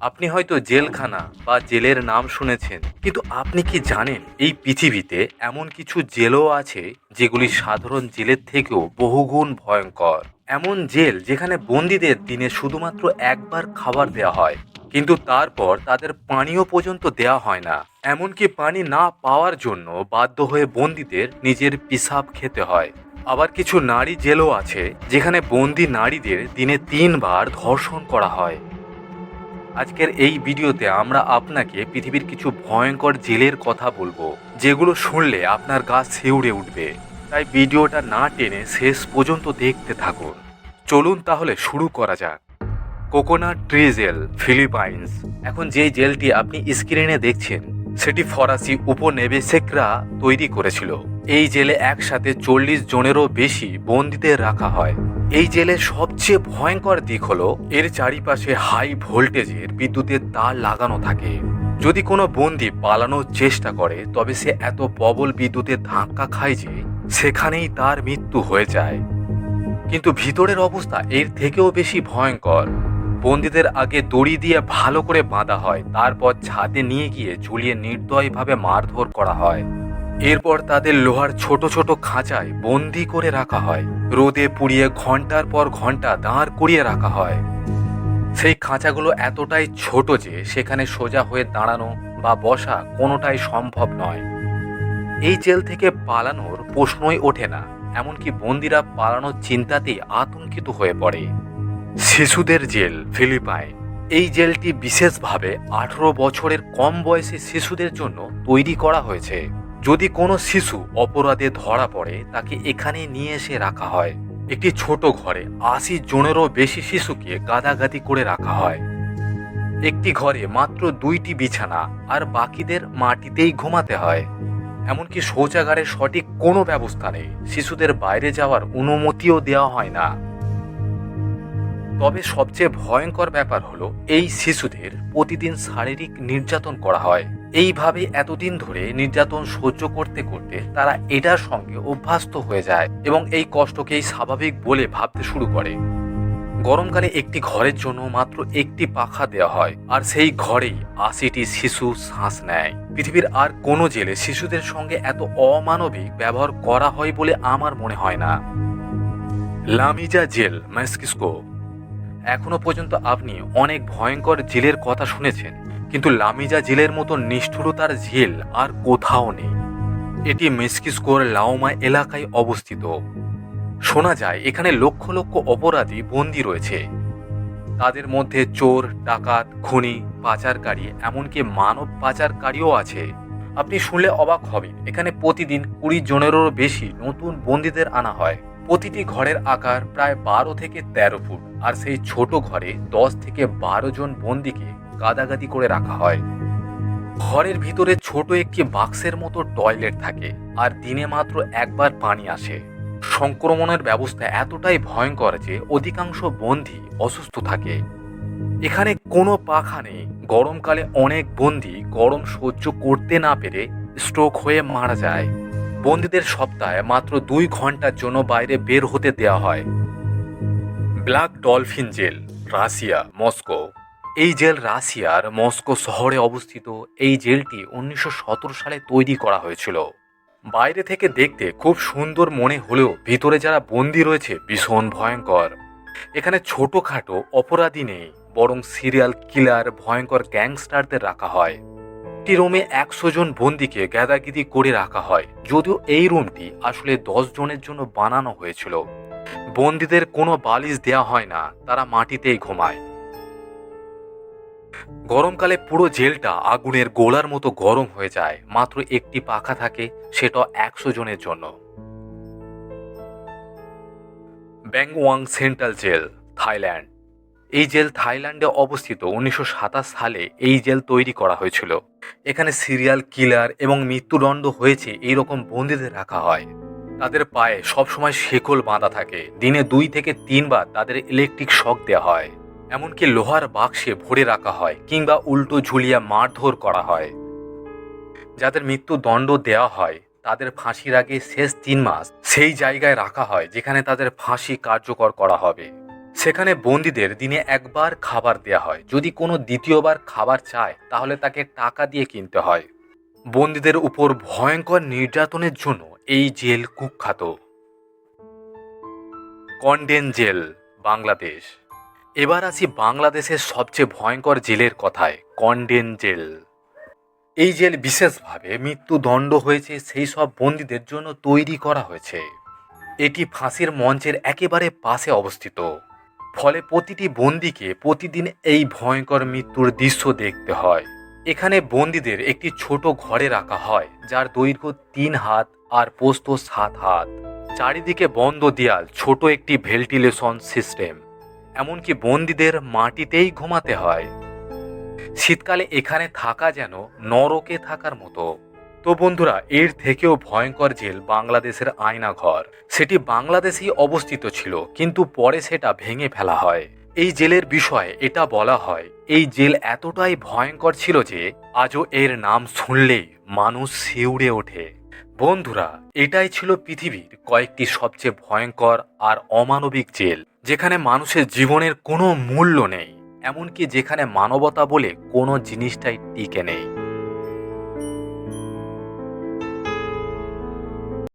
আপনি হয়তো জেলখানা বা জেলের নাম শুনেছেন, কিন্তু আপনি কি জানেন এই পৃথিবীতে এমন কিছু জেলও আছে যেগুলি সাধারণ জেলের থেকেও বহুগুণ ভয়ঙ্কর? এমন জেল যেখানে বন্দীদের দিনে শুধুমাত্র একবার খাবার দেওয়া হয়, কিন্তু তারপর তাদের পানীয় পর্যন্ত দেওয়া হয় না। এমনকি পানি না পাওয়ার জন্য বাধ্য হয়ে বন্দীদের নিজের পিসাব খেতে হয়। আবার কিছু নারী জেলও আছে যেখানে বন্দি নারীদের দিনে তিনবার ধর্ষণ করা হয়। আজকের এই ভিডিওতে আমরা আপনাকে পৃথিবীর কিছু ভয়ঙ্কর জেলের কথা বলব, যেগুলো শুনলে আপনার গা শিউড়ে উঠবে। তাই ভিডিওটা না টেনে শেষ পর্যন্ত দেখতে থাকুন। চলুন তাহলে শুরু করা যাক। Coconut tree gel, Philippines. এখন যে জেলটি আপনি স্ক্রিনে দেখছেন, সেটি ফরাসি উপনিবেশিকরা তৈরি করেছিল। এই জেলে একসাথে চল্লিশ জনেরও বেশি বন্দীদের রাখা হয়। এই জেলের সবচেয়ে ভয়ঙ্কর দিক হলো, এর চারিপাশে হাই ভোল্টেজের বিদ্যুতের তার লাগানো থাকে। যদি কোনো বন্দি পালানোর চেষ্টা করে, তবে সে এত প্রবল বিদ্যুতের ধাক্কা খায় যে, সেখানেই তার মৃত্যু হয়ে যায়। কিন্তু ভিতরের অবস্থা এর থেকেও বেশি ভয়ঙ্কর। বন্দীদের আগে দড়ি দিয়ে ভালো করে বাঁধা হয়, তারপর ছাদে নিয়ে গিয়ে ঝুলিয়ে নির্দয়ভাবে মারধর করা হয়। এরপর তাদের লোহার ছোট ছোট খাঁচায় বন্দি করে রাখা হয়। রোদে পুড়িয়ে ঘণ্টার পর ঘণ্টা দাঁড় করিয়ে রাখা হয়। সেই খাঁচাগুলো এতটাই ছোট যে সেখানে সোজা হয়ে দাঁড়ানো বা বসা কোনোটাই সম্ভব নয়। এই জেল থেকে পালানোর প্রশ্নই ওঠে না, এমনকি বন্দিরা পালানোর চিন্তাতেই আতঙ্কিত হয়ে পড়ে। শিশুদের জেল, ফিলিপাইন। এই জেলটি বিশেষভাবে আঠারো বছরের কম বয়সী শিশুদের জন্য তৈরি করা হয়েছে। যদি কোনো শিশু অপরাধে ধরা পড়ে, তাকে এখানে নিয়ে এসে রাখা হয়। একটি ছোট ঘরে আশি জনেরও বেশি শিশুকে গাদাগাদি করে রাখা হয়। একটি ঘরে মাত্র দুইটি বিছানা আর বাকিদের মাটিতেই ঘুমাতে হয়। এমনকি শৌচাগারের সঠিক কোনো ব্যবস্থা নেই। শিশুদের বাইরে যাওয়ার অনুমতিও দেওয়া হয় না। তবে সবচেয়ে ভয়ঙ্কর ব্যাপার হলো, এই শিশুদের প্রতিদিন শারীরিক নির্যাতন করা হয়। এইভাবে এতদিন ধরে নির্যাতন সহ্য করতে করতে তারা এটার সঙ্গে অভ্যস্ত হয়ে যায় এবং এই কষ্টকেই স্বাভাবিক বলে ভাবতে শুরু করে। গরমকালে একটি ঘরের জন্য মাত্র একটি পাখা দেওয়া হয় আর সেই ঘরেই আশিটি শিশু শ্বাস নেয়। পৃথিবীর আর কোনো জেলে শিশুদের সঙ্গে এত অমানবিক ব্যবহার করা হয় বলে আমার মনে হয় না। লামিজা জেল, মেস্কিস্কো। এখনও পর্যন্ত আপনি অনেক ভয়ঙ্কর জেলের কথা শুনেছেন, কিন্তু লামিজা জেলের মতো নিষ্ঠুরতার জেল আর কোথাও নেই। এটি মেস্কিস্কোর লাওমা এলাকায় অবস্থিত। শোনা যায়, এখানে লক্ষ লক্ষ অপরাধী বন্দী রয়েছে। তাদের মধ্যে চোর, ডাকাত, খুনি, পাচারকারী, এমনকি মানব পাচারকারীও আছে। আপনি শুনলে অবাক হবেন, এখানে প্রতিদিন কুড়ি জনেরও বেশি নতুন বন্দীদের আনা হয়। প্রতিটি ঘরের আকার প্রায় বারো থেকে তেরো ফুট, আর সেই ছোট ঘরে দশ থেকে বারো জন বন্দিকে গাদাগাদি করে রাখা হয়। ঘরের ভিতরে ছোট একটি বাক্সের মতো টয়লেট থাকে, আর দিনে মাত্র একবার পানি আসে। সংক্রমণের ব্যবস্থা এতটাই ভয়ঙ্কর যে অধিকাংশ বন্দী অসুস্থ থাকে। এখানে কোনো পাখা নেই। গরমকালে অনেক বন্দী গরম সহ্য করতে না পেরে স্ট্রোক হয়ে মারা যায়। বন্দীদের সপ্তাহে মাত্র দুই ঘণ্টার জন্য বাইরে বের হতে দেওয়া হয়। Black dolphin jail, Russia, Moscow. এই জেল রাশিয়ার মস্কো শহরে অবস্থিত। এই জেলটি উনিশশো সতেরো সালে তৈরি করা হয়েছিল। বাইরে থেকে দেখতে খুব সুন্দর মনে হলেও ভিতরে যারা বন্দী রয়েছে, ভীষণ ভয়ঙ্কর। এখানে ছোটোখাটো অপরাধী নেই, বরং সিরিয়াল কিলার, ভয়ঙ্কর গ্যাংস্টারদের রাখা হয়। একটি রুমে একশো জন বন্দিকে গ্যাদাগিদি করে রাখা হয়। যদিও এই রুমটি আসলে দশ জনের জন্য বানানো হয়েছিল। বন্দীদের কোনো বালিশ দেওয়া হয় না, তারা মাটিতেই ঘুমায়। গরমকালে পুরো জেলটা আগুনের গোলার মতো গরম হয়ে যায়, মাত্র একটি পাখা থাকে সেটা একশো জনের জন্য। ব্যাংওয়াং সেন্ট্রাল জেল, থাইল্যান্ড। এই জেল থাইল্যান্ডে অবস্থিত উনিশশো সাতাশ সালে এই জেল তৈরি করা হয়েছিল। এখানে সিরিয়াল কিলার এবং মৃত্যুদণ্ড হয়েছে এই রকম বন্দীদের রাখা হয়। তাদের পায়ে সবসময় শেকল বাঁধা থাকে। দিনে দুই থেকে তিনবার তাদের ইলেকট্রিক শক দেওয়া হয়। এমনকি লোহার বাক্সে ভরে রাখা হয় কিংবা উল্টো ঝুলিয়া মারধর করা হয়। যাদের মৃত্যুদণ্ড দেওয়া হয়, তাদের ফাঁসির আগে শেষ তিন মাস সেই জায়গায় রাখা হয় যেখানে তাদের ফাঁসি কার্যকর করা হবে। সেখানে বন্দীদের দিনে একবার খাবার দেয়া হয়। যদি কোনো দ্বিতীয়বার খাবার চায়, তাহলে তাকে টাকা দিয়ে কিনতে হয়। বন্দীদের উপর ভয়ঙ্কর নির্যাতনের জন্য এই জেল কুখ্যাত। কন্ডেন জেল, বাংলাদেশ। এবার আসি বাংলাদেশের সবচেয়ে ভয়ঙ্কর জেলের কথায়, কন্ডেন জেল। এই জেল বিশেষভাবে মৃত্যুদণ্ড হয়েছে সেই সব বন্দীদের জন্য তৈরি করা হয়েছে। এটি ফাঁসির মঞ্চের একেবারে পাশে অবস্থিত। ফলে প্রতিটি বন্দিকে প্রতিদিন এই ভয়ঙ্কর মৃত্যুর দৃশ্য দেখতে হয়। এখানে বন্দীদের একটি ছোট ঘরে রাখা হয়, যার দৈর্ঘ্য তিন হাত আর পোস্ত সাত হাত। চারিদিকে বন্ধ দেয়াল, ছোট একটি ভেন্টিলেশন সিস্টেম। এমনকি বন্দীদের মাটিতেই ঘুমাতে হয়। শীতকালে এখানে থাকা যেন নরকে থাকার মতো। তো বন্ধুরা, এর থেকেও ভয়ঙ্কর জেল বাংলাদেশের আয়নাঘর। সেটি বাংলাদেশেই অবস্থিত ছিল, কিন্তু পরে সেটা ভেঙে ফেলা হয়। এই জেলের বিষয়ে এটা বলা হয়, এই জেল এতটাই ভয়ঙ্কর ছিল যে আজও এর নাম শুনলেই মানুষ শিউড়ে ওঠে। বন্ধুরা, এটাই ছিল পৃথিবীর কয়েকটি সবচেয়ে ভয়ঙ্কর আর অমানবিক জেল, যেখানে মানুষের জীবনের কোনো মূল্য নেই। এমনকি যেখানে মানবতা বলে কোনো জিনিসটাই টিকে নেই।